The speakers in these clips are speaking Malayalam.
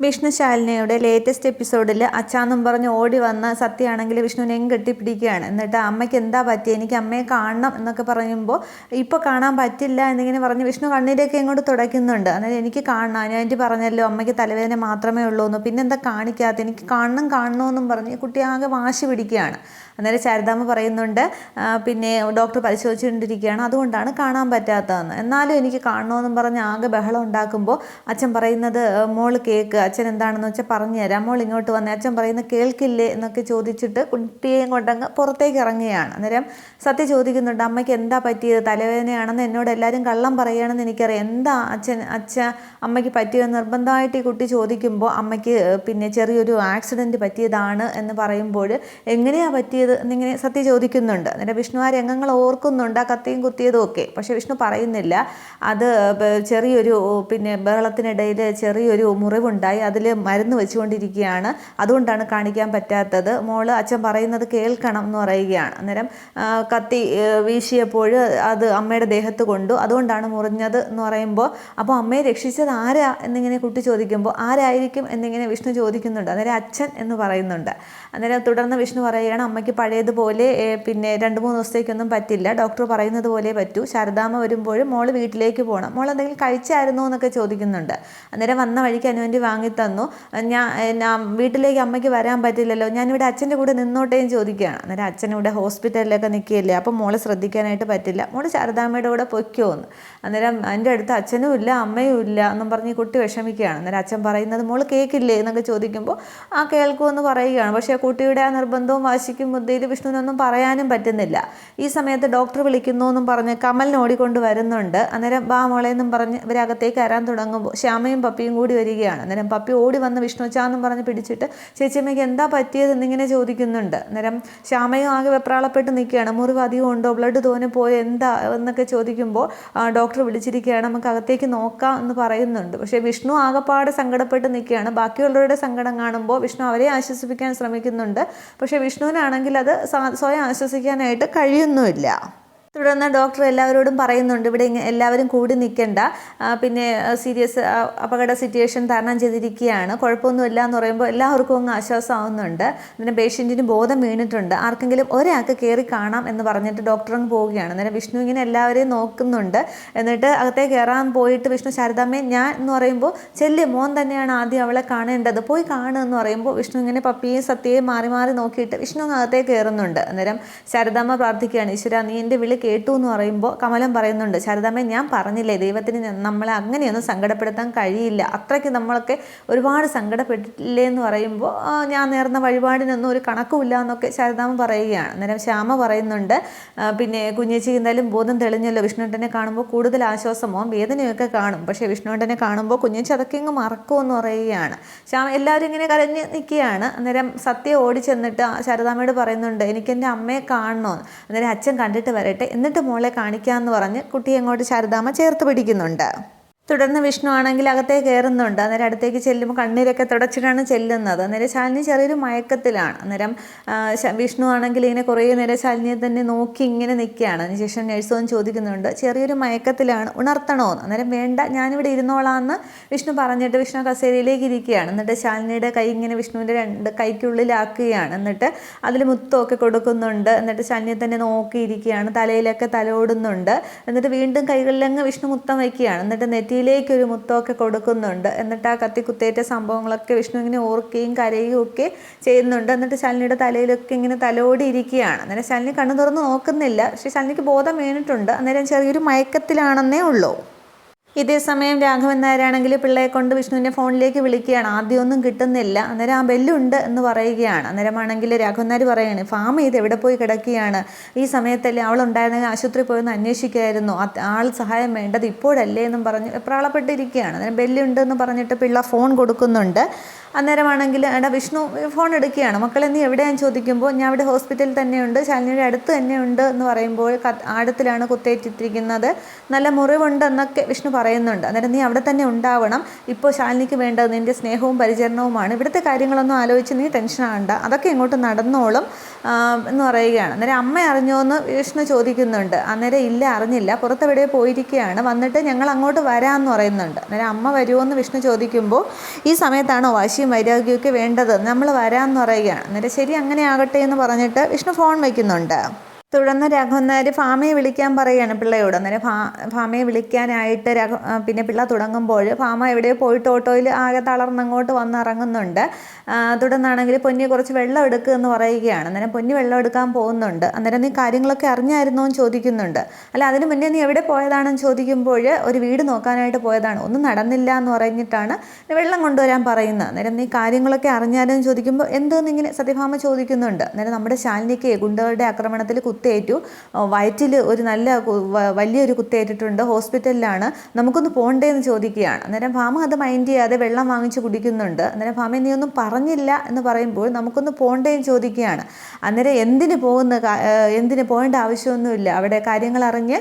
വിഷ്ണു ശാലിനിയുടെ ലേറ്റസ്റ്റ് എപ്പിസോഡിൽ അച്ചാന്നും പറഞ്ഞ് ഓടി വന്ന സത്യമാണെങ്കിൽ വിഷ്ണുവിനെ കെട്ടിപ്പിടിക്കുകയാണ്. എന്നിട്ട് അമ്മയ്ക്ക് എന്താ പറ്റി എനിക്ക് അമ്മയെ കാണണം എന്നൊക്കെ പറയുമ്പോൾ ഇപ്പോൾ കാണാൻ പറ്റില്ല എന്നിങ്ങനെ പറഞ്ഞ് വിഷ്ണു കണ്ണീരൊക്കെ ഇങ്ങോട്ട് തുടയ്ക്കുന്നുണ്ട്. അന്നേരം എനിക്ക് കാണണം. എനിക്ക് പറഞ്ഞല്ലോ അമ്മയ്ക്ക് തലവേദന മാത്രമേ ഉള്ളൂ എന്ന് പിന്നെ എന്താ കാണിക്കാത്ത? എനിക്ക് കാണണം കാണണമെന്നും പറഞ്ഞ് കുട്ടി ആകെ വാശി പിടിക്കുകയാണ്. അന്നേരം ശാരദാമ്മ പറയുന്നുണ്ട് പിന്നെ ഡോക്ടർ പരിശോധിച്ചുകൊണ്ടിരിക്കുകയാണ്. അതുകൊണ്ടാണ് കാണാൻ പറ്റാത്തതെന്ന്. എന്നാലും എനിക്ക് കാണണമെന്നും പറഞ്ഞ് ആകെ ബഹളം ഉണ്ടാക്കുമ്പോൾ അച്ഛൻ പറയുന്നത് "ഏ, മോൾ കേക്ക് അച്ഛൻ എന്താണെന്ന് വെച്ചാൽ പറഞ്ഞു തരാം. മോൾ ഇങ്ങോട്ട് വന്നേ. അച്ഛൻ പറയുന്നത് കേൾക്കില്ലേ? എന്നൊക്കെ ചോദിച്ചിട്ട് കുട്ടിയെയും കൊണ്ടങ്ങ് പുറത്തേക്ക് ഇറങ്ങുകയാണ്. അന്നേരം സത്യം ചോദിക്കുന്നുണ്ട് അമ്മയ്ക്ക് എന്താ പറ്റിയത്? തലവേദനയാണെന്ന് എന്നോട് എല്ലാവരും കള്ളം പറയുകയാണെന്ന് എനിക്കറിയാം. എന്താ അച്ഛൻ അച്ഛ അമ്മയ്ക്ക് പറ്റിയത് നിർബന്ധമായിട്ട് ഈ കുട്ടി ചോദിക്കുമ്പോൾ അമ്മയ്ക്ക് പിന്നെ ചെറിയൊരു ആക്സിഡന്റ് പറ്റിയതാണ് എന്ന് പറയുമ്പോൾ എങ്ങനെയാണ് പറ്റിയത്? എന്നിങ്ങനെ സത്യ ചോദിക്കുന്നുണ്ട്. അന്നേരം വിഷ്ണു ആ രംഗങ്ങൾ ഓർക്കുന്നുണ്ട് ആ കത്തിയും കുത്തിയതും ഒക്കെ. പക്ഷേ വിഷ്ണു പറയുന്നില്ല. അത് ചെറിയൊരു പിന്നെ ബഹളത്തിനിടയിൽ ചെറിയൊരു മുറിവുണ്ടായി അതിൽ മരുന്ന് വെച്ചുകൊണ്ടിരിക്കുകയാണ്. അതുകൊണ്ടാണ് കാണിക്കാൻ പറ്റാത്തത്. മോൾ അച്ഛൻ പറയുന്നത് കേൾക്കണം എന്ന് പറയുകയാണ്. അന്നേരം കത്തി വീശിയപ്പോൾ അത് അമ്മയുടെ ദേഹത്ത് കൊണ്ടു. അതുകൊണ്ടാണ് മുറിഞ്ഞത് എന്ന് പറയുമ്പോൾ അപ്പോൾ അമ്മയെ രക്ഷിച്ചത് ആരാ? എന്നിങ്ങനെ കുട്ടി ചോദിക്കുമ്പോൾ ആരായിരിക്കും? എന്നിങ്ങനെ വിഷ്ണു ചോദിക്കുന്നുണ്ട്. അന്നേരം അച്ഛൻ എന്ന് പറയുന്നുണ്ട്. അന്നേരം തുടർന്ന് വിഷ്ണു പറയുകയാണ് അമ്മയ്ക്ക് പഴയതുപോലെ പിന്നെ രണ്ട് മൂന്ന് ദിവസത്തേക്കൊന്നും പറ്റില്ല. ഡോക്ടർ പറയുന്നത് പോലെ പറ്റൂ. ശാരദാമ്മ വരുമ്പോൾ മോൾ വീട്ടിലേക്ക് പോകണം മോൾ എന്തെങ്കിലും കഴിച്ചായിരുന്നോ എന്നൊക്കെ ചോദിക്കുന്നുണ്ട്. അന്നേരം വന്ന വഴിക്ക് അനുവേണ്ടി വാങ്ങി തന്നു ഞാൻ വീട്ടിലേക്ക് അമ്മയ്ക്ക് വരാൻ പറ്റില്ലല്ലോ. ഞാനിവിടെ അച്ഛന്റെ കൂടെ നിന്നോട്ടേയും ചോദിക്കുകയാണ്. അന്നേരം അച്ഛൻ ഇവിടെ ഹോസ്പിറ്റലിലൊക്കെ നിൽക്കുകയല്ലേ? അപ്പം മോളെ ശ്രദ്ധിക്കാനായിട്ട് പറ്റില്ല. മോൾ ശാരദാമ്മയുടെ കൂടെ പൊയ്ക്കോ എന്ന് അന്നേരം എന്റെ അടുത്ത് അച്ഛനും ഇല്ല അമ്മയും ഇല്ല എന്നും പറഞ്ഞ് കുട്ടി വിഷമിക്കുകയാണ്. അന്നേരം അച്ഛൻ പറയുന്നത് മോൾ കേൾക്കില്ലേ എന്നൊക്കെ ചോദിക്കുമ്പോൾ ആ കേൾക്കുമെന്ന് പറയുകയാണ്. പക്ഷേ കുട്ടിയുടെ ആ നിർബന്ധവും വാശിക്കും ബുദ്ധിയിൽ വിഷ്ണുവിനൊന്നും പറയാനും പറ്റുന്നില്ല. ഈ സമയത്ത് ഡോക്ടർ വിളിക്കുന്നു എന്നും പറഞ്ഞ് കമലിന് ഓടിക്കൊണ്ട് വരുന്നുണ്ട്. അന്നേരം ബാ മോളെ എന്നും പറഞ്ഞ് ഇവരകത്തേക്ക് വരാൻ തുടങ്ങുമ്പോൾ ശ്യാമയും പപ്പിയും കൂടി വരികയാണ്. അന്നേരം പപ്പി ഓടി വന്ന് വിഷ്ണുച്ചാന്നും പറഞ്ഞ് പിടിച്ചിട്ട് ചേച്ചിയമ്മയ്ക്ക് എന്താ പറ്റിയത് എന്നിങ്ങനെ ചോദിക്കുന്നുണ്ട്. അന്നേരം ശ്യാമയും ആകെ വെപ്രാളപ്പെട്ട് നിൽക്കുകയാണ്. മുറിവ് അധികം ഉണ്ടോ? ബ്ലഡ് തോനെ പോയോ? എന്താ? എന്നൊക്കെ ചോദിക്കുമ്പോൾ ഡോക്ടർ വിളിച്ചിരിക്കുകയാണ്. നമുക്ക് അകത്തേക്ക് നോക്കാം എന്ന് പറയുന്നുണ്ട്. പക്ഷേ വിഷ്ണു ആകെപ്പാടെ സങ്കടപ്പെട്ട് നിൽക്കുകയാണ്. ബാക്കിയുള്ളവരുടെ സങ്കടം കാണുമ്പോൾ വിഷ്ണു അവരെ ആശ്വസിപ്പിക്കാൻ ശ്രമിക്കുന്നുണ്ട് പക്ഷേ വിഷ്ണുവിനാണെങ്കിൽ അത് സ്വയം ആശ്വസിക്കാനായിട്ട് കഴിയുന്നുമില്ല. തുടർന്ന് ഡോക്ടർ എല്ലാവരോടും പറയുന്നുണ്ട് ഇവിടെ എല്ലാവരും കൂടി നിൽക്കണ്ട പിന്നെ സീരിയസ് അപകട സിറ്റുവേഷൻ തരണം ചെയ്തിരിക്കുകയാണ്. കുഴപ്പമൊന്നുമില്ല എന്ന് പറയുമ്പോൾ എല്ലാവർക്കും അങ്ങ് ആശ്വാസമാവുന്നുണ്ട്. പിന്നെ പേഷ്യന്റിന് ബോധം വീണിട്ടുണ്ട്. ആർക്കെങ്കിലും ഒരാൾക്ക് കയറി കാണാം എന്ന് പറഞ്ഞിട്ട് ഡോക്ടർ അങ്ങ് പോവുകയാണ്. അന്നേരം വിഷ്ണു ഇങ്ങനെ എല്ലാവരെയും നോക്കുന്നുണ്ട്. എന്നിട്ട് അകത്തെ കയറാൻ പോയിട്ട് വിഷ്ണു ശാരദാമ്മയെ ഞാൻ എന്ന് പറയുമ്പോൾ ചെല്ലി മോൻ തന്നെയാണ് ആദ്യം അവളെ കാണേണ്ടത്. പോയി കാണുക എന്ന് പറയുമ്പോൾ വിഷ്ണു ഇങ്ങനെ പപ്പിയെയും സത്യയെയും മാറി മാറി നോക്കിയിട്ട് വിഷ്ണു അകത്തേക്ക് കയറുന്നുണ്ട് അന്നേരം ശാരദാമ്മ പ്രാർത്ഥിക്കുകയാണ് ഈശ്വര നീ എന്റെ വിളി കേട്ടു എന്ന് പറയുമ്പോൾ കമലം പറയുന്നുണ്ട് ശാരദാമ്മ ഞാൻ പറഞ്ഞില്ലേ ദൈവത്തിന് നമ്മളെ അങ്ങനെയൊന്നും സങ്കടപ്പെടുത്താൻ കഴിയില്ല. അത്രയ്ക്ക് നമ്മളൊക്കെ ഒരുപാട് സങ്കടപ്പെട്ടില്ലേ എന്ന് പറയുമ്പോൾ ഞാൻ നേർന്ന വഴിപാടിനൊന്നും ഒരു കണക്കുമില്ല എന്നൊക്കെ ശാരദാമ്മ പറയുകയാണ്. അന്നേരം ശ്യാമ പറയുന്നുണ്ട് പിന്നെ കുഞ്ഞേച്ചി എന്തായാലും ബോധം തെളിഞ്ഞല്ലോ വിഷ്ണുട്ടനെ കാണുമ്പോൾ കൂടുതൽ ആശ്വാസമോ വേദനയൊക്കെ കാണും. പക്ഷേ വിഷ്ണുട്ടനെ കാണുമ്പോൾ കുഞ്ഞേച്ചി അതൊക്കെ ഇങ്ങ് മറക്കുമെന്ന് പറയുകയാണ്. ശ്യാമ എല്ലാവരും ഇങ്ങനെ കരഞ്ഞ് നിൽക്കുകയാണ്. അന്നേരം സത്യ ഓടി ചെന്നിട്ട് ശാരദാമ്മയോട് പറയുന്നുണ്ട് എനിക്ക് എന്റെ അമ്മയെ കാണണമെന്ന് അന്നേരം അച്ഛൻ കണ്ടിട്ട് വരട്ടെ എന്നിട്ട് മോളെ കാണിക്കാമെന്ന് പറഞ്ഞ് കുട്ടിയെ അങ്ങോട്ട് ശാരദാമ്മ ചേർത്ത് പിടിക്കുന്നുണ്ട്. തുടർന്ന് വിഷ്ണു ആണെങ്കിൽ അകത്തേക്ക് കയറുന്നുണ്ട്. അന്നേരം അടുത്തേക്ക് ചെല്ലുമ്പോൾ കണ്ണീരൊക്കെ തുടച്ചിട്ടാണ് ചെല്ലുന്നത്. അന്നേരം ശാലിനി ചെറിയൊരു മയക്കത്തിലാണ്. അന്നേരം വിഷ്ണു ആണെങ്കിൽ ഇങ്ങനെ കുറേ നേരം ശാലിനിയെ തന്നെ നോക്കി ഇങ്ങനെ നിൽക്കുകയാണ്. അതിനുശേഷം നഴ്സോൻ ചോദിക്കുന്നുണ്ട് ചെറിയൊരു മയക്കത്തിലാണ് ഉണർത്തണോ? അന്നേരം വേണ്ട ഞാനിവിടെ ഇരുന്നോളാന്ന് വിഷ്ണു പറഞ്ഞിട്ട് വിഷ്ണു കസേരയിലേക്ക് ഇരിക്കുകയാണ്. എന്നിട്ട് ശാലിനിയുടെ കൈ ഇങ്ങനെ വിഷ്ണുവിന്റെ രണ്ട് കൈക്കുള്ളിലാക്കുകയാണ് എന്നിട്ട് അതിൽ മുത്തമൊക്കെ കൊടുക്കുന്നുണ്ട്. എന്നിട്ട് ശാലിനിയെ തന്നെ നോക്കിയിരിക്കുകയാണ് തലയിലൊക്കെ തലോടുന്നുണ്ട്. എന്നിട്ട് വീണ്ടും കൈകളിലങ്ങ് വിഷ്ണു മുത്തം വയ്ക്കുകയാണ്. എന്നിട്ട് നെറ്റിയിലേക്ക് ഒരു മുത്തമൊക്കെ കൊടുക്കുന്നുണ്ട്. എന്നിട്ട് ആ കത്തി കുത്തേറ്റ സംഭവങ്ങളൊക്കെ വിഷ്ണു ഇങ്ങനെ ഓർക്കുകയും കരയുകയും ഒക്കെ ചെയ്യുന്നുണ്ട്. എന്നിട്ട് ശാലിനിയുടെ തലയിലൊക്കെ ഇങ്ങനെ തലോടി ഇരിക്കുകയാണ് അന്നേരം ശാലിനി കണ്ണു തുറന്ന് നോക്കുന്നില്ല. പക്ഷേ ശാലിനിക്ക് ബോധം വീണിട്ടുണ്ട്. അന്നേരം ചെറിയൊരു മയക്കത്തിലാണെന്നേ ഉള്ളൂ. ഇതേ സമയം രാഘവൻ നായരാണെങ്കിൽ പിള്ളയെ കൊണ്ട് വിഷ്ണുവിനെ ഫോണിലേക്ക് വിളിക്കുകയാണ്. ആദ്യമൊന്നും കിട്ടുന്നില്ല. അന്നേരം ആ ബെല്ലുണ്ട് എന്ന് പറയുകയാണ്. അന്നേരമാണെങ്കിൽ രാഘവൻ നായർ പറയുകയാണ് ഫാം ചെയ്ത് എവിടെ പോയി കിടക്കുകയാണ്? ഈ സമയത്തല്ലേ അവൾ ഉണ്ടായിരുന്നെങ്കിൽ ആശുപത്രി പോയെന്ന് അന്വേഷിക്കുകയായിരുന്നു. ആൾ സഹായം വേണ്ടത് ഇപ്പോഴല്ലേ എന്നും പറഞ്ഞ് പ്രാളപ്പെട്ടിരിക്കുകയാണ്. അന്നേരം ബെല്ലുണ്ട് എന്ന് പറഞ്ഞിട്ട് പിള്ള ഫോൺ കൊടുക്കുന്നുണ്ട്. അന്നേരമാണെങ്കിൽ എടാ വിഷ്ണു ഫോൺ എടുക്കുകയാണ്. മക്കളെ നീ എവിടെയാണെന്ന് ചോദിക്കുമ്പോൾ ഞാൻ ഇവിടെ ഹോസ്പിറ്റലിൽ തന്നെയുണ്ട്. ശാലിനിയുടെ അടുത്ത് തന്നെയുണ്ട് എന്ന് പറയുമ്പോൾ ആഴത്തിലാണ് കുത്തേറ്റിരിക്കുന്നത്. നല്ല മുറിവുണ്ട് എന്നൊക്കെ വിഷ്ണു പറയുന്നുണ്ട്. അന്നേരം നീ അവിടെ തന്നെ ഉണ്ടാവണം. ഇപ്പോൾ ശാലിനിക്ക് വേണ്ടത് നിന്റെ സ്നേഹവും പരിചരണവുമാണ്. ഇവിടുത്തെ കാര്യങ്ങളൊന്നും ആലോചിച്ച് നീ ടെൻഷൻ ആകണ്ട അതൊക്കെ ഇങ്ങോട്ട് നടന്നോളും എന്ന് പറയുകയാണ്. അന്നേരം അമ്മ അറിഞ്ഞോ എന്ന് വിഷ്ണു ചോദിക്കുന്നുണ്ട്. അന്നേരം ഇല്ല അറിഞ്ഞില്ല. പുറത്തെവിടെ പോയിരിക്കുകയാണ്. വന്നിട്ട് ഞങ്ങൾ അങ്ങോട്ട് വരാമെന്ന് പറയുന്നുണ്ട്. അന്നേരം അമ്മ വരുമോ എന്ന് വിഷ്ണു ചോദിക്കുമ്പോൾ ഈ സമയത്താണോ വാശിയും വൈരാഗ്യമൊക്കെ വേണ്ടത്? നമ്മൾ വരാമെന്ന് പറയുകയാണ്. അന്നേരം ശരി അങ്ങനെ ആകട്ടെ എന്ന് പറഞ്ഞിട്ട് വിഷ്ണു ഫോൺ വയ്ക്കുന്നുണ്ട്. തുടർന്ന് രാഘവൻ നായർ ഫാമയെ വിളിക്കാൻ പറയുകയാണ് പിള്ളയോട്. അന്നേരം ഫാ ഫാമയെ വിളിക്കാനായിട്ട് രാഘ പിന്നെ പിള്ള തുടങ്ങുമ്പോൾ ഫാമ എവിടെയോ പോയിട്ട് ഓട്ടോയിൽ ആകെ തളർന്നങ്ങോട്ട് വന്ന് ഇറങ്ങുന്നുണ്ട് തുടർന്നാണെങ്കിൽ പൊന്നി കുറച്ച് വെള്ളം എടുക്കുക എന്ന് പറയുകയാണ്. അന്നേരം പൊന്നി വെള്ളം എടുക്കാൻ പോകുന്നുണ്ട്. അന്നേരം നീ കാര്യങ്ങളൊക്കെ അറിഞ്ഞായിരുന്നോ എന്ന് ചോദിക്കുന്നുണ്ട്. അല്ല അതിന് മുന്നേ നീ എവിടെ പോയതാണെന്ന് ചോദിക്കുമ്പോൾ ഒരു വീട് നോക്കാനായിട്ട് പോയതാണ്. ഒന്നും നടന്നില്ല എന്ന് പറഞ്ഞിട്ടാണ് വെള്ളം കൊണ്ടുവരാൻ പറയുന്നത്. അന്നേരം നീ കാര്യങ്ങളൊക്കെ അറിഞ്ഞാലും ചോദിക്കുമ്പോൾ എന്തെന്ന് ഇങ്ങനെ സത്യഭാമ ചോദിക്കുന്നുണ്ട്. അന്നേരം നമ്മുടെ ശാലിനിക്ക് ഗുണ്ടകളുടെ ആക്രമണത്തിൽ കുത്തേറ്റു. വയറ്റിൽ ഒരു നല്ല വലിയൊരു കുത്തേറ്റിട്ടുണ്ട്. ഹോസ്പിറ്റലിലാണ്. നമുക്കൊന്ന് പോണ്ടേ എന്ന് ചോദിക്കുകയാണ്. അന്നേരം ഭാമ അത് മൈൻഡ് ചെയ്യാതെ വെള്ളം വാങ്ങിച്ച് കുടിക്കുന്നുണ്ട്. അന്നേരം ഭാമ നീ ഒന്നും പറഞ്ഞില്ല എന്ന് പറയുമ്പോൾ നമുക്കൊന്ന് പോണ്ടേ എന്ന് ചോദിക്കുകയാണ്. അന്നേരം എന്തിന് പോകുന്ന എന്തിന് പോകേണ്ട ആവശ്യമൊന്നുമില്ല. അവിടെ കാര്യങ്ങൾ അറിഞ്ഞ്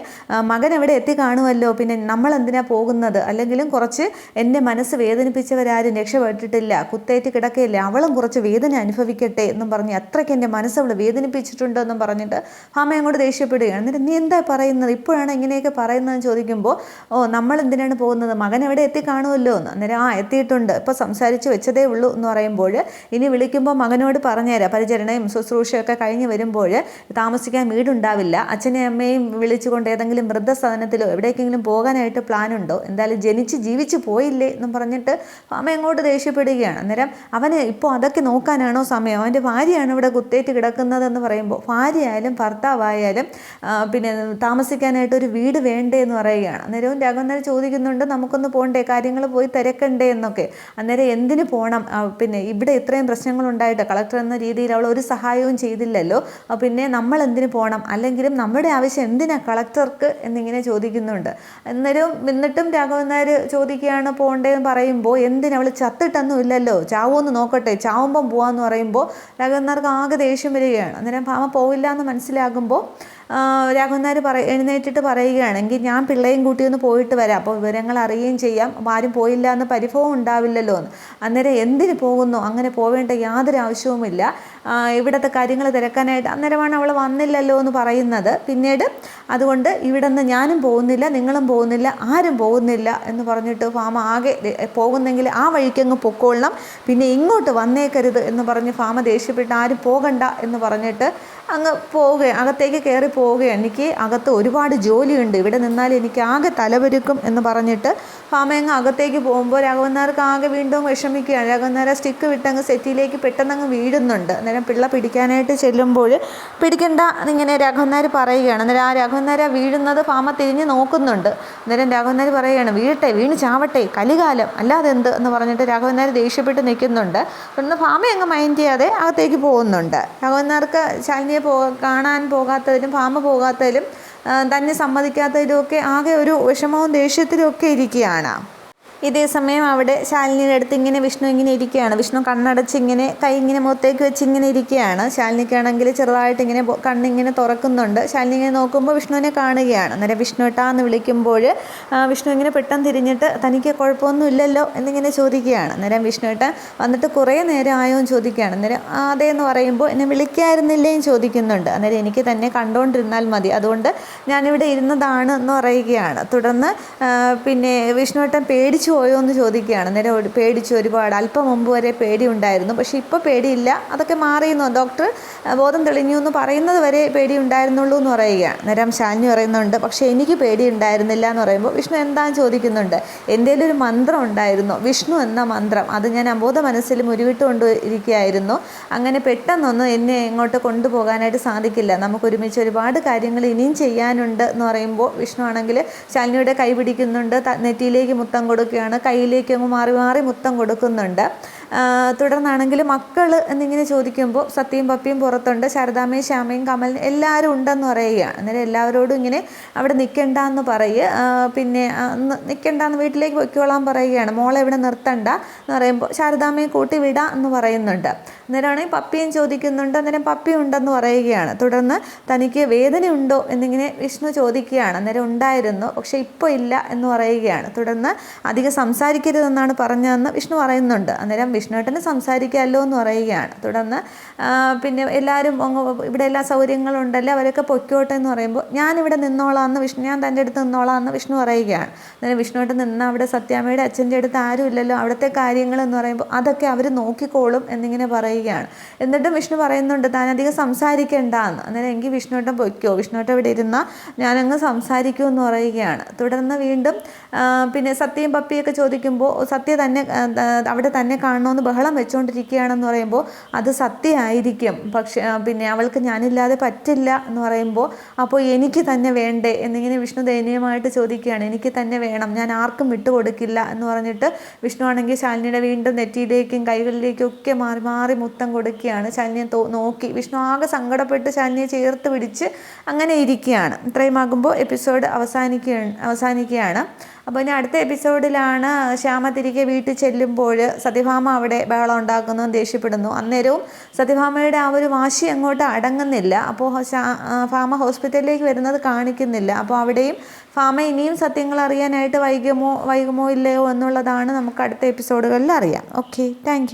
മകൻ എവിടെ എത്തി കാണുമല്ലോ. പിന്നെ നമ്മൾ എന്തിനാ പോകുന്നത്? അല്ലെങ്കിലും കുറച്ച് എന്റെ മനസ്സ് വേദനിപ്പിച്ചവരാരും രക്ഷപ്പെട്ടിട്ടില്ല. കുത്തേറ്റ് കിടക്കയില്ല? അവളും കുറച്ച് വേദന അനുഭവിക്കട്ടെ എന്നും പറഞ്ഞ് അത്രയ്ക്ക് എന്റെ മനസ്സ് അവൾ വേദനിപ്പിച്ചിട്ടുണ്ടോ എന്നും പറഞ്ഞിട്ട് ഭാമ അങ്ങോട്ട് ദേഷ്യപ്പെടുകയാണ്. എന്നിട്ട് നീ എന്താ പറയുന്നത്? ഇപ്പോഴാണ് ഇങ്ങനെയൊക്കെ പറയുന്നതെന്ന് ചോദിക്കുമ്പോൾ ഓ നമ്മൾ എന്തിനാണ് പോകുന്നത്? മകൻ എവിടെ എത്തി കാണുമല്ലോ എന്ന്. അന്നേരം ആ എത്തിയിട്ടുണ്ട്. ഇപ്പോൾ സംസാരിച്ച് വെച്ചതേ ഉള്ളൂ എന്ന് പറയുമ്പോൾ ഇനി വിളിക്കുമ്പോൾ മകനോട് പറഞ്ഞുതരാം. പരിചരണയും ശുശ്രൂഷയൊക്കെ കഴിഞ്ഞ് വരുമ്പോൾ താമസിക്കാൻ വീടുണ്ടാവില്ല. അച്ഛനെയും അമ്മയും വിളിച്ചുകൊണ്ട് ഏതെങ്കിലും വൃദ്ധസദനത്തിലോ എവിടേക്കെങ്കിലും പോകാനായിട്ട് പ്ലാൻ ഉണ്ടോ? എന്തായാലും ജനിച്ച് ജീവിച്ച് പോയില്ലേ എന്നും പറഞ്ഞിട്ട് അമ്മ അങ്ങോട്ട് ദേഷ്യപ്പെടുകയാണ്. അന്നേരം അവന് ഇപ്പോൾ അതൊക്കെ നോക്കാനാണോ സമയം? അവന്റെ ഭാര്യയാണ് ഇവിടെ കുത്തേറ്റ് കിടക്കുന്നതെന്ന് പറയുമ്പോൾ ഭാര്യയായാലും ഭർത്താവായാലും പിന്നെ താമസിക്കാനായിട്ട് ഒരു വീട് വേണ്ടേ എന്ന് പറയുകയാണ്. അന്നേരവും രാഘവന്നേരം ചോദിക്കുന്നുണ്ട് നമുക്കൊന്ന് പോകണ്ടേ കാര്യങ്ങൾ പോയി തിരക്കണ്ടേ? എന്നൊക്കെ. അന്നേരം എന്തിനു പോകണം പിന്നെ ഇവിടെ ഇത്രയും പ്രശ്നങ്ങളുണ്ടായിട്ട് കളക്ടർ എന്ന രീതിയിൽ അവൾ ഒരു സഹായവും ചെയ്തില്ലല്ലോ. പിന്നെ നമ്മൾ എന്തിനു പോകണം അല്ലെങ്കിലും നമ്മുടെ ആവശ്യം എന്തിനാ കളക്ടർക്ക് എന്നിങ്ങനെ ചോദിക്കുന്നുണ്ട്. അന്നേരം എന്നിട്ടും രാഘവൻ നായർ ചോദിക്കുകയാണ് പോകണ്ടേന്ന് പറയുമ്പോൾ എന്തിനു? അവൾ ചത്തിട്ടൊന്നും ഇല്ലല്ലോ. ചാവുമെന്ന് നോക്കട്ടെ. ചാവുമ്പം പോവാന്ന് പറയുമ്പോൾ രാഘവൻ നായർക്ക് ആകെ ദേഷ്യം വരികയാണ്. അന്നേരം ഭാമ പോവില്ല എന്ന് മനസ്സിലാകുമ്പോൾ ആ, രാഘവൻ നായർ പറ എഴുന്നേറ്റിട്ട് പറയുകയാണെങ്കിൽ ഞാൻ പിള്ളേയും കൂട്ടി ഒന്ന് പോയിട്ട് വരാം. അപ്പോൾ വിവരങ്ങൾ അറിയുകയും ചെയ്യാം. ആരും പോയില്ല എന്ന് പരിഭവം ഉണ്ടാവില്ലല്ലോ എന്ന്. അന്നേരം എന്തിന് പോകുന്നു? അങ്ങനെ പോവേണ്ട യാതൊരു ആവശ്യവുമില്ല. ഇവിടുത്തെ കാര്യങ്ങൾ തിരക്കാനായിട്ട് അന്നേരമാണ് അവൾ വന്നില്ലല്ലോ എന്ന് പറയുന്നത്. പിന്നീട് അതുകൊണ്ട് ഇവിടെ നിന്ന് ഞാനും പോകുന്നില്ല നിങ്ങളും പോകുന്നില്ല ആരും പോകുന്നില്ല എന്ന് പറഞ്ഞിട്ട് ഫാമ ആകെ പോകുന്നെങ്കിൽ ആ വഴിക്കങ്ങ് പൊക്കോളണം. പിന്നെ ഇങ്ങോട്ട് വന്നേക്കരുത് എന്ന് പറഞ്ഞ് ഫാമ ദേഷ്യപ്പെട്ട് ആരും പോകണ്ട എന്ന് പറഞ്ഞിട്ട് അങ്ങ് പോവുക അകത്തേക്ക് കയറി പോവുക എനിക്ക് അകത്ത് ഒരുപാട് ജോലിയുണ്ട്. ഇവിടെ നിന്നാൽ എനിക്ക് ആകെ തലപൊരുക്കും എന്ന് പറഞ്ഞിട്ട് ഫാമയങ്ങ് അകത്തേക്ക് പോകുമ്പോൾ രാഘവന്നാർക്ക് ആകെ വീണ്ടും വിഷമിക്കുകയാണ്. രാഘവന്നാരെ സ്റ്റിക്ക് വിട്ടങ്ങ് സെറ്റിയിലേക്ക് പെട്ടെന്നങ്ങ് വീഴുന്നുണ്ട്. അന്നേരം പിള്ള പിടിക്കാനായിട്ട് ചെല്ലുമ്പോൾ പിടിക്കണ്ട എന്നിങ്ങനെ രാഘവന്നാർ പറയുകയാണ്. അന്നേരം ആ രാഘവന്നാര വീഴുന്നത് ഫാമ തിരിഞ്ഞ് നോക്കുന്നുണ്ട്. അന്നേരം രാഘവന്നാർ പറയുകയാണ് വീഴട്ടെ വീണ് ചാവട്ടെ കലികാലം അല്ലാതെ എന്ത്? എന്ന് പറഞ്ഞിട്ട് രാഘവന്നാർ ദേഷ്യപ്പെട്ട് നിൽക്കുന്നുണ്ട്. ഒന്ന് ഭാമയങ്ങ് മൈൻഡ് ചെയ്യാതെ അകത്തേക്ക് പോകുന്നുണ്ട്. രാഘവന്നാർക്ക് ശാലിനിയെ പോ കാണാൻ പോകാത്തതിലും ഫാമ പോകാത്തതിലും തന്നെ സമ്മതിക്കാത്തതിലും ഒക്കെ ആകെ ഒരു വിഷമവും ദേഷ്യത്തിലും ഒക്കെ ഇരിക്കുകയാണ്. ഇതേ സമയം അവിടെ ശാലിനിയുടെ അടുത്ത് ഇങ്ങനെ വിഷ്ണു ഇങ്ങനെ ഇരിക്കുകയാണ്. വിഷ്ണു കണ്ണടച്ച് ഇങ്ങനെ കൈ ഇങ്ങനെ മുഖത്തേക്ക് വെച്ച് ഇങ്ങനെ ഇരിക്കുകയാണ്. ശാലിനിക്കാണെങ്കിൽ ചെറുതായിട്ട് ഇങ്ങനെ കണ്ണിങ്ങനെ തുറക്കുന്നുണ്ട്. ശാലിനി ഇങ്ങനെ നോക്കുമ്പോൾ വിഷ്ണുവിനെ കാണുകയാണ്. അന്നേരം വിഷ്ണു എന്ന് വിളിക്കുമ്പോൾ വിഷ്ണു ഇങ്ങനെ പെട്ടെന്ന് തിരിഞ്ഞിട്ട് തനിക്ക് കുഴപ്പമൊന്നും ഇല്ലല്ലോ എന്നിങ്ങനെ ചോദിക്കുകയാണ്. അന്നേരം വിഷ്ണു ഇട്ട വന്നിട്ട് കുറേ നേരം ആയോ എന്ന് ചോദിക്കുകയാണ്. അന്നേരം "ആ, അതെ എന്ന് പറയുമ്പോൾ എന്നെ വിളിക്കായിരുന്നില്ലേയും ചോദിക്കുന്നുണ്ട്. അന്നേരം എനിക്ക് തന്നെ കണ്ടുകൊണ്ടിരുന്നാൽ മതി. അതുകൊണ്ട് ഞാനിവിടെ ഇരുന്നതാണ് എന്ന് പറയുകയാണ്. തുടർന്ന് പിന്നെ വിഷ്ണുവേട്ടൻ പേടിച്ചു പോയോ എന്ന് ചോദിക്കുകയാണ്. നേരെ പേടിച്ചു ഒരുപാട്. അല്പം മുമ്പ് വരെ പേടി ഉണ്ടായിരുന്നു പക്ഷേ ഇപ്പോൾ പേടിയില്ല. അതൊക്കെ മാറിയെന്നു? ഡോക്ടർ ബോധം തെളിഞ്ഞു എന്ന് പറയുന്നത് വരെ പേടി ഉണ്ടായിരുന്നുള്ളൂ എന്ന് പറയുകയാണ്. നേരം ശാലിനി പറയുന്നുണ്ട് പക്ഷേ എനിക്ക് പേടി ഉണ്ടായിരുന്നില്ല എന്ന് പറയുമ്പോൾ വിഷ്ണു എന്താന്ന് ചോദിക്കുന്നുണ്ട്? എന്തേലും ഒരു മന്ത്രം ഉണ്ടായിരുന്നു? വിഷ്ണു എന്ന മന്ത്രം. അത് ഞാൻ അബോധ മനസ്സിൽ മുരുവിട്ടുകൊണ്ട് ഇരിക്കുകയായിരുന്നു. അങ്ങനെ പെട്ടെന്നൊന്നും എന്നെ എങ്ങോട്ട് കൊണ്ടുപോകാനായിട്ട് സാധിക്കില്ല. നമുക്ക് ഒരുമിച്ച് ഒരുപാട് കാര്യങ്ങൾ ഇനിയും ചെയ്യാനുണ്ട് എന്ന് പറയുമ്പോൾ വിഷ്ണു ആണെങ്കിൽ ശാലിനിയുടെ കൈ പിടിക്കുന്നുണ്ട്. നെറ്റിയിലേക്ക് മുത്തം കൊടുക്കുകയാണ് കയ്യിലേക്ക് അങ്ങ് മാറി മാറി മുത്തം കൊടുക്കുന്നുണ്ട്. തുടർന്നാണെങ്കിൽ മക്കൾ എന്നിങ്ങനെ ചോദിക്കുമ്പോൾ സത്യയും പപ്പിയും പുറത്തുണ്ട് ശാരദാമ്മയും ശ്യാമയും കമൽ എല്ലാവരും ഉണ്ടെന്ന് പറയുകയാണ് അന്നേരം എല്ലാവരോടും ഇങ്ങനെ അവിടെ നിൽക്കണ്ട എന്ന് പറയുക പിന്നെ നിൽക്കണ്ട എന്ന് വീട്ടിലേക്ക് പൊയ്ക്കോളാൻ പറയുകയാണ്. മോളെ ഇവിടെ നിർത്തണ്ട എന്ന് പറയുമ്പോൾ ശാരദാമ്മയെ കൂട്ടി വിടാം എന്ന് പറയുന്നുണ്ട്. അന്നേരമാണെങ്കിൽ പപ്പിയും ചോദിക്കുന്നുണ്ട് അന്നേരം പപ്പി ഉണ്ടെന്ന് പറയുകയാണ്. തുടർന്ന് തനിക്ക് വേദനയുണ്ടോ എന്നിങ്ങനെ വിഷ്ണു ചോദിക്കുകയാണ്. അന്നേരം ഉണ്ടായിരുന്നു പക്ഷേ ഇപ്പോൾ ഇല്ല എന്ന് പറയുകയാണ്. തുടർന്ന് അധികം സംസാരിക്കരുതെന്നാണ് പറഞ്ഞതെന്ന് വിഷ്ണു പറയുന്നുണ്ട്. അന്നേരം വിഷ്ണുവേട്ടന് സംസാരിക്കാമല്ലോ എന്ന് പറയുകയാണ്. തുടർന്ന് പിന്നെ എല്ലാവരും ഇവിടെ എല്ലാ സൗകര്യങ്ങളും ഉണ്ടല്ലോ അവരൊക്കെ പൊയ്ക്കോട്ടെ എന്ന് പറയുമ്പോൾ ഞാനിവിടെ നിന്നോളാമെന്ന് വിഷ്ണു ഞാൻ തന്റെ അടുത്ത് നിന്നോളാമെന്ന് വിഷ്ണു പറയുകയാണ്. അന്നേരം വിഷ്ണുവേട്ടൻ നിന്ന് അവിടെ സത്യാമ്മയുടെ അച്ഛന്റെ അടുത്ത് ആരുമില്ലല്ലോ അവിടുത്തെ കാര്യങ്ങൾ എന്ന് പറയുമ്പോൾ അതൊക്കെ അവർ നോക്കിക്കോളും എന്നിങ്ങനെ പറയുകയാണ്. എന്നിട്ടും വിഷ്ണു പറയുന്നുണ്ട് താൻ അധികം സംസാരിക്കണ്ട എന്ന് അന്നേരം എങ്കിൽ വിഷ്ണുവേട്ടൻ പൊയ്ക്കോ വിഷ്ണുവേട്ടൻ ഇവിടെ ഇരുന്നാൽ ഞാനങ്ങ് സംസാരിക്കൂ എന്ന് പറയുകയാണ്. തുടർന്ന് വീണ്ടും പിന്നെ സത്യയും പപ്പിയൊക്കെ ചോദിക്കുമ്പോൾ സത്യ തന്നെ അവിടെ തന്നെ കാണണമെന്ന് ബഹളം വെച്ചുകൊണ്ടിരിക്കുകയാണെന്ന് പറയുമ്പോൾ അത് സത്യമായിരിക്കും. പക്ഷേ പിന്നെ അവൾക്ക് ഞാനില്ലാതെ പറ്റില്ല എന്ന് പറയുമ്പോൾ അപ്പോൾ എനിക്ക് തന്നെ വേണ്ടേ? എന്നിങ്ങനെ വിഷ്ണു ദയനീയമായിട്ട് ചോദിക്കുകയാണ്. എനിക്ക് തന്നെ വേണം. ഞാൻ ആർക്കും വിട്ടുകൊടുക്കില്ല എന്ന് പറഞ്ഞിട്ട് വിഷ്ണു ആണെങ്കിൽ ശാലിനിയുടെ വീണ്ടും നെറ്റിയിലേക്കും കൈകളിലേക്കും ഒക്കെ മാറി മാറി മുത്തം കൊടുക്കുകയാണ്. ശാലിനിയെ നോക്കി വിഷ്ണു ആകെ സങ്കടപ്പെട്ട് ശാലിനിയെ ചേർത്ത് പിടിച്ച് അങ്ങനെ ഇരിക്കുകയാണ്. ഇത്രയുമാകുമ്പോൾ എപ്പിസോഡ് അവസാനിക്കുകയാണ് അവസാനിക്കുകയാണ്. അപ്പോൾ ഇനി അടുത്ത എപ്പിസോഡിലാണ് ശ്യാമ തിരികെ വീട്ടിൽ ചെല്ലുമ്പോൾ സത്യഭാമ അവിടെ ബഹളം ഉണ്ടാക്കുന്നു ദേഷ്യപ്പെടുന്നു. അന്നേരവും സത്യഭാമയുടെ ആ ഒരു വാശി അങ്ങോട്ട് അടങ്ങുന്നില്ല. അപ്പോൾ ഫാമ ഹോസ്പിറ്റലിലേക്ക് വരുന്നത് കാണിക്കുന്നില്ല. അപ്പോൾ അവിടെയും ഭാമ ഇനിയും സത്യങ്ങൾ അറിയാനായിട്ട് വൈകുമോ വൈകുമോ ഇല്ലയോ എന്നുള്ളതാണ് നമുക്ക് അടുത്ത എപ്പിസോഡുകളിൽ അറിയാം. Okay thank